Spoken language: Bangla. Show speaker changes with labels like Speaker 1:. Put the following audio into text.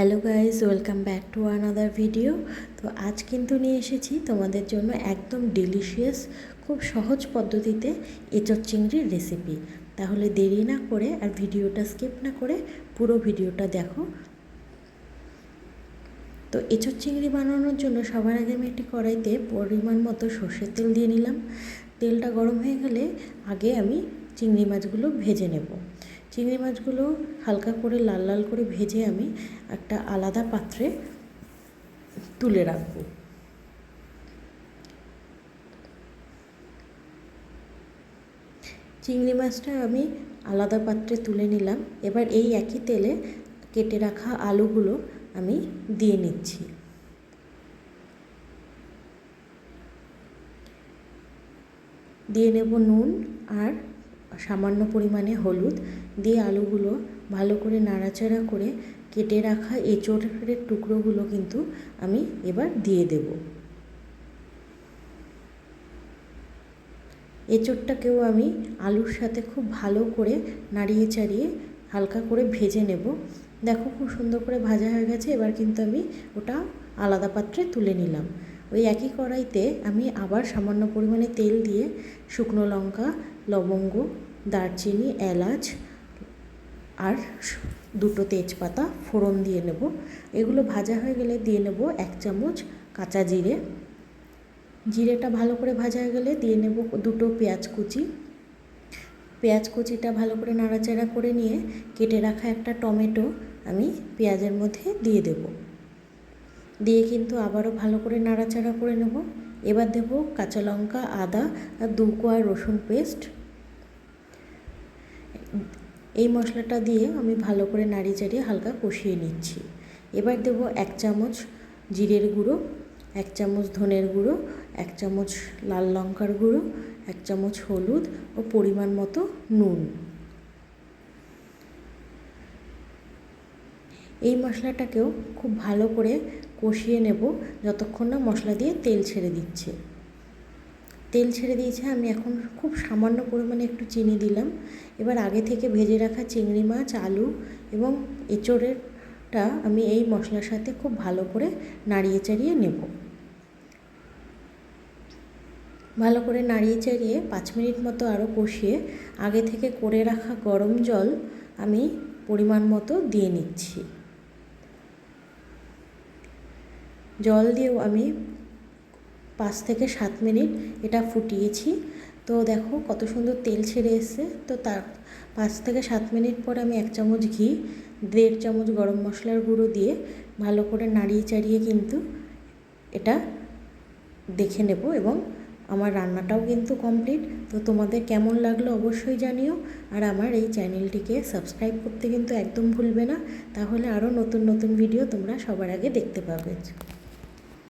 Speaker 1: Hello guys welcome back to another video তো আজ কিন্তু নিয়ে এসেছি তোমাদের জন্য একদম ডেলিশিয়াস খুব সহজ পদ্ধতিতে এঁচড় চিংড়ির রেসিপি তাহলে দেরি না করে আর ভিডিওটা স্কিপ না করে পুরো ভিডিওটা দেখো। তো এঁচড় চিংড়ি বানানোর জন্য সবার আগে আমি একটি কড়াইতে পরিমাণ মতো সর্ষের তেল দিয়ে নিলাম। তেলটা গরম হয়ে গেলে আগে আমি চিংড়ি মাছগুলো ভেজে নেব। চিংড়ি মাছগুলো হালকা করে লাল লাল করে ভেজে আমি একটা আলাদা পাত্রে তুলে রাখব। চিংড়ি মাছটা আমি আলাদা পাত্রে তুলে নিলাম। এবার এই একই তেলে কেটে রাখা আলুগুলো আমি দিয়ে নিচ্ছি। দিয়ে নেব নুন আর সামান্য পরিমাণে হলুদ দিয়ে আলুগুলো ভালো করে নাড়াচাড়া করে কেটে রাখা এঁচড়ের টুকরোগুলো কিন্তু আমি এবার দিয়ে দেব। এঁচড়টাকেও আমি আলুর সাথে খুব ভালো করে নাড়িয়ে চাড়িয়ে হালকা করে ভেজে নেব। দেখো খুব সুন্দর করে ভাজা হয়ে গেছে, এবার কিন্তু আমি ওটা আলাদা পাত্রে তুলে নিলাম। ওই একই কড়াইতে আমি আবার সামান্য পরিমাণে তেল দিয়ে শুকনো লঙ্কা, লবঙ্গ, দারচিনি, এলাচ আর দুটো তেজপাতা ফোড়ন দিয়ে নেব। এগুলো ভাজা হয়ে গেলে দিয়ে নেব এক চামচ কাঁচা জিরে। জিরেটা ভালো করে ভাজা হয়ে গেলে দিয়ে নেব দুটো পেঁয়াজ কুচি। পেঁয়াজ কুচিটা ভালো করে নাড়াচাড়া করে নিয়ে কেটে রাখা একটা টমেটো আমি পেঁয়াজের মধ্যে দিয়ে দেব। দিয়ে কিন্তু আবারও ভালো করে নাড়াচাড়া করে নেব। এবার দেব কাঁচা লঙ্কা, আদা আর দু কোয়া রসুন পেস্ট। এই মশলাটা দিয়ে আমি ভালো করে নাড়িয়ে চাড়িয়ে হালকা কষিয়ে নিচ্ছি। এবার দেব এক চামচ জিরের গুঁড়ো, এক চামচ ধনের গুঁড়ো, এক চামচ লাল লঙ্কার গুঁড়ো, এক চামচ হলুদ ও পরিমাণ মতো নুন। এই মশলাটাকেও খুব ভালো করে কষিয়ে নেব যতক্ষণ না মশলা দিয়ে তেল ছেড়ে দিচ্ছে। তেল ছেড়ে দিয়েছে, আমি এখন খুব সামান্য পরিমাণে একটু চিনি দিলাম। এবার আগে থেকে ভেজে রাখা চিংড়ি মাছ, আলু এবং এঁচড়েরটা আমি এই মশলার সাথে খুব ভালো করে নাড়িয়ে চাড়িয়ে নেব। ভালো করে নাড়িয়ে চাড়িয়ে পাঁচ মিনিট মতো আরও কষিয়ে আগে থেকে করে রাখা গরম জল আমি পরিমাণ মতো দিয়ে নিচ্ছি। জল দিয়েও আমি পাঁচ থেকে সাত মিনিট এটা ফুটিয়েছি। তো দেখো কত সুন্দর তেল ছেড়ে এসছে। তো তার পাঁচ থেকে সাত মিনিট পর আমি এক চামচ ঘি, দেড় চামচ গরম মশলার গুঁড়ো দিয়ে ভালো করে নাড়িয়ে চাড়িয়ে কিন্তু এটা দেখে নেব এবং আমার রান্নাটাও কিন্তু কমপ্লিট তো তোমাদের কেমন লাগল অবশ্যই জানিও আর আমার এই চ্যানেলটিকে সাবস্ক্রাইব করতে কিন্তু একদম ভুলবে না। তাহলে আরও নতুন নতুন ভিডিও তোমরা সবার আগে দেখতে পাবে।